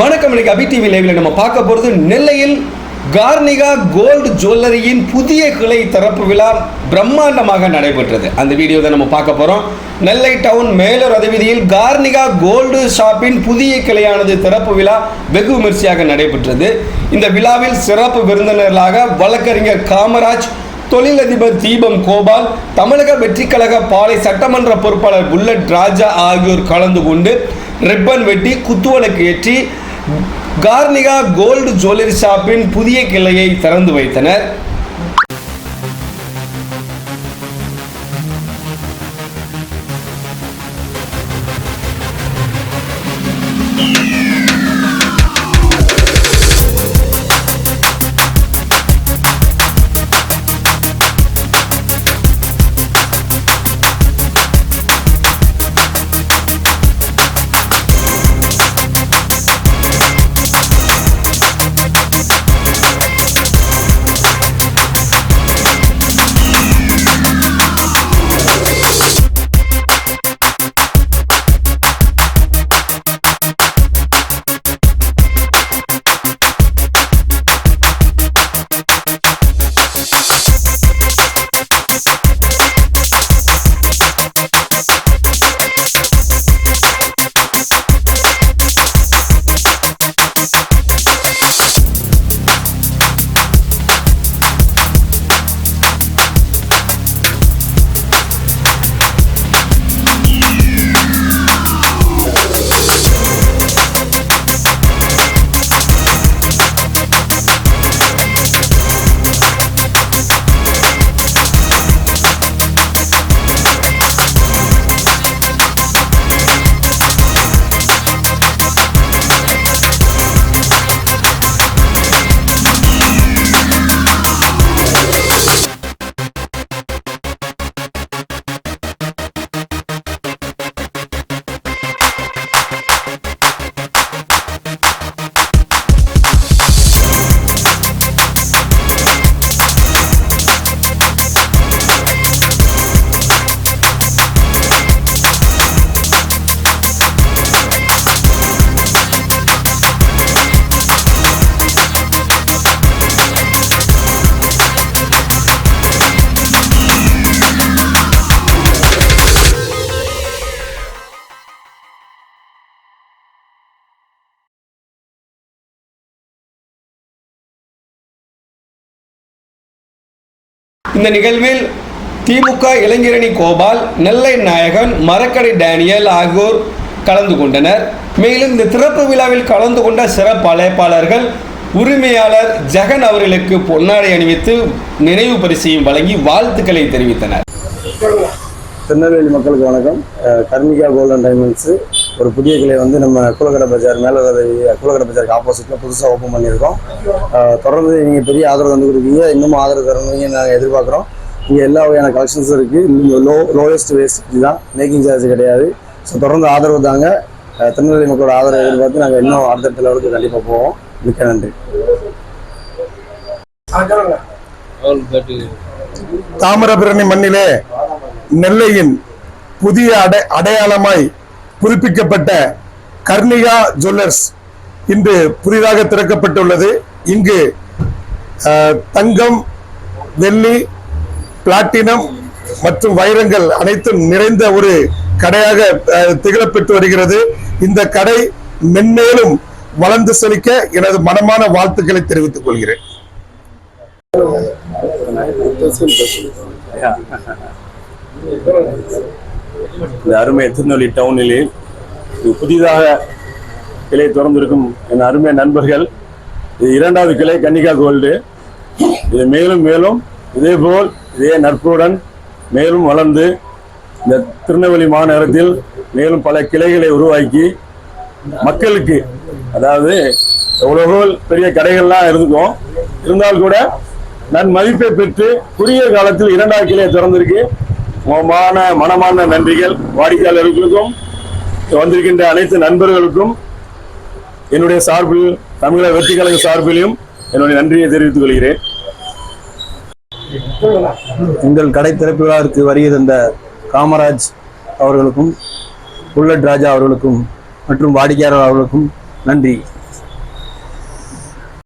வணக்கம் இன்னைக்கு அபி டிவி லைவில் நம்ம பார்க்க போகிறது நெல்லையில் கார்னிகா கோல்டு ஜுவல்லரியின் புதிய கிளை திறப்பு விழா பிரம்மாண்டமாக நடைபெற்றது. அந்த வீடியோ தான் நம்ம பார்க்க போகிறோம் நெல்லை டவுன் மேலூர் அதிவீதியில் கார்னிகா கோல்டு ஷாப்பின் புதிய கிளையானது திறப்பு விழா வெகு விமர்சையாக நடைபெற்றது. இந்த விழாவில் சிறப்பு விருந்தினர்களாக வழக்கறிஞர் காமராஜ் தொழிலதிபர் தீபம் கோபால் தமிழக வெற்றிக்கழக பாலை சட்டமன்ற பொறுப்பாளர் புல்லட் ராஜா ஆகியோர் கலந்து கொண்டு ரிப்பன் வெட்டி குத்துவனுக்கு ஏற்றி கார்னிகா கோல்டு ஜுவல்லரி ஷாப்பின் புதிய கிளையை திறந்து வைத்தனர். இந்த நிகழ்வில் திமுக இளைஞரணி கோபால் நெல்லை நாயகன் மரக்கடை டேனியல் ஆகியோர் கலந்து கொண்டனர். மேலும் இந்த திறப்பு விழாவில் கலந்து கொண்ட சிறப்பு அழைப்பாளர்கள் உரிமையாளர் ஜெகன் அவர்களுக்கு பொன்னாடை அணிவித்து நினைவு பரிசையும் வழங்கி வாழ்த்துக்களை தெரிவித்தனர். திருநெல்வேலி மக்களுக்கு வணக்கம். கர்மிகா கோல்டன் டைமண்ட்ஸு ஒரு புதிய கிளை வந்து நம்ம குலக்கடை பஜார் மேலே குலக்கடை பஜாருக்கு ஆப்போசிட்டில் புதுசாக ஓப்பன் பண்ணியிருக்கோம். தொடர்ந்து நீங்கள் பெரிய ஆதரவு வந்து கொடுப்பீங்க. இன்னமும் ஆதரவு தரணுங்க நாங்கள் எதிர்பார்க்குறோம். இங்கே எல்லா வகையான கலெக்ஷன்ஸும் இருக்குது லோ லோயஸ்ட் வேஸ்ட் தான். மேக்கிங் சார்ஜ் கிடையாது. ஸோ தொடர்ந்து ஆதரவு தாங்க. திருநெல்வேலி மக்களோட ஆதரவை எதிர்பார்த்து நாங்கள் இன்னும் அடுத்த லெவலுக்கு கண்டிப்பாக போவோம். மிக்க நன்றி. தாமிரபரணி மண்ணிலே நெல்லையின் புதிய அடை அடையாளமாய் புதுப்பிக்கப்பட்ட கர்ணிகா ஜுவல்லர்ஸ் இன்று புதிதாக திறக்கப்பட்டுள்ளது. இங்கு தங்கம் வெள்ளி பிளாட்டினம் மற்றும் வைரங்கள் அனைத்தும் நிறைந்த ஒரு கடையாக திகழப்பெற்று வருகிறது. இந்த கடை மென்மேலும் வளர்ந்து செழிக்க எனது மனமான வாழ்த்துக்களை தெரிவித்துக் கொள்கிறேன். இந்த அருமை திருநெல்வேலி டவுனிலே இது புதிதாக கிளை திறந்திருக்கும் என் அருமை நண்பர்கள். இது இரண்டாவது கிளை கன்னிகா கோல்டு. இது மேலும் மேலும் இதேபோல் இதே நட்புடன் மேலும் வளர்ந்து இந்த திருநெல்வேலி மாநகரத்தில் மேலும் பல கிளைகளை உருவாக்கி மக்களுக்கு அதாவது எவ்வளவோ பெரிய கடைகள்லாம் இருந்துக்கும் இருந்தால் கூட நன் மதிப்பை பெற்று குறுகிய காலத்தில் இரண்டாவது கிளையை திறந்திருக்கு. மோமான மனமான நன்றிகள் வாடிக்கையாளர்களுக்கும் வந்திருக்கின்ற அனைத்து நண்பர்களுக்கும் என்னுடைய சார்பில் தமிழக வெற்றி கழக சார்பிலும் என்னுடைய நன்றியை தெரிவித்துக் கொள்கிறேன். எங்கள் கடை திறப்பு விழாவிற்கு வருகை தந்த காமராஜ் அவர்களுக்கும் புல்லட் ராஜா அவர்களுக்கும் மற்றும் வாடிக்கையாளர் அவர்களுக்கும் நன்றி.